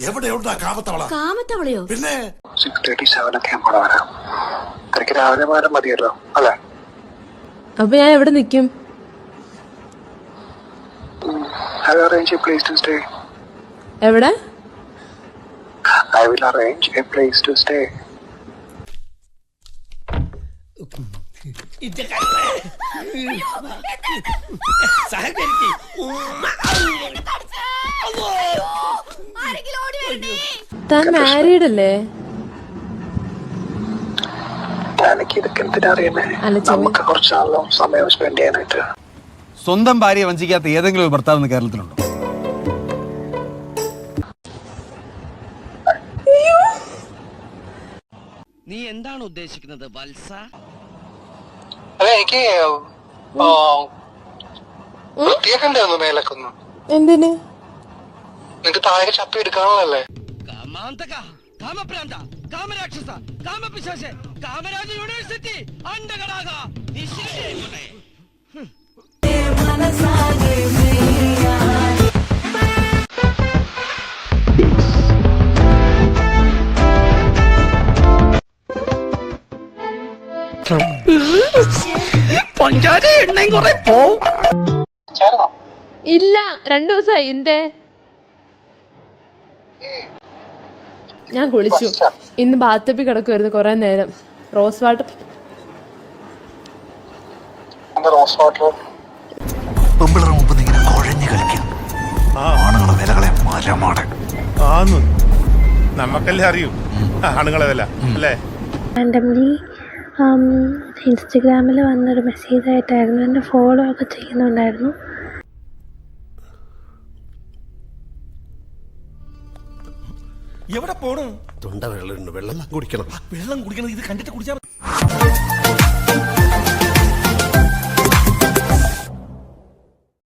എവിടെയുണ്ടാ കാമത്തവള? കാമത്തവളയോ? പിന്നെ? Six thirty seven ഒക്കെ ആകുമ്പോൾ വരാം. തിരക്ക് രാവിലെ വരാൻ മതിയല്ലോ അല്ലേ? അപ്പൊ ഞാൻ എവിടെ നിക്കും? I arrange a place to stay. എവിടെ? I will arrange a place to stay താൻ മാരീഡ് അല്ലേ എനിക്ക് ഇതൊക്കെ എന്തിനാ അറിയുന്നേ അല്ല, ചെവി- നമുക്ക് കുറച്ച് നാളോ സമയം സ്പെൻഡ് ചെയ്യാനായിട്ട്. സ്വന്തം ഭാര്യ വഞ്ചിക്കാത്ത ഏതെങ്കിലും ഒരു ഭർത്താവ് കേരളത്തിലുണ്ടോ? നീ എന്താണ് ഉദ്ദേശിക്കുന്നത് വത്സ? അല്ല എനിക്ക് വൃത്തിയൊക്കെ ഉണ്ടായിരുന്നു മേലൊക്കെ ഒന്ന് എന്തിന്? നിങ്ങക്ക് താഴെ ചപ്പി എടുക്കാനുള്ളല്ലേ കാമാന്തക കാമപ്രാന്ത കാമരാക്ഷസ കാമപിശാശ കാമരാജ യൂണിവേഴ്സിറ്റി അണ്ടകടാക ചേർന്നോ ഇല്ല രണ്ടു ദിവസമായി എന്തേ? ഞാൻ കുളിച്ചു. ഇന്ന് ബാത്തപ്പി കിടക്കുമായിരുന്നു കുറെ നേരം. Rose water. എന്താ റോസ് വാട്ടർ? പെമ്പിളർ മുമ്പ് ഇങ്ങനെ കുഴഞ്ഞു കളിക്കാം. ആണുങ്ങളെ വിലകളെ മരമാടെ ആന്ന്. നമുക്കല്ലേ അറിയൂ. ആണുങ്ങളെ വില അല്ലേ? റാൻഡംലി ഇൻസ്റ്റഗ്രാമിൽ വന്നൊരു മെസ്സേജ് ആയിട്ടായിരുന്നു. എന്നെ ഫോളോ ഒക്കെ ചെയ്യുന്നുണ്ടായിരുന്നു. എവിടെ പോണു? തൊണ്ട വെള്ളം വെള്ളം കുടിക്കണം. വെള്ളം കുടിക്കണം. ഇത് കണ്ടിട്ട് കുടിച്ചാൽ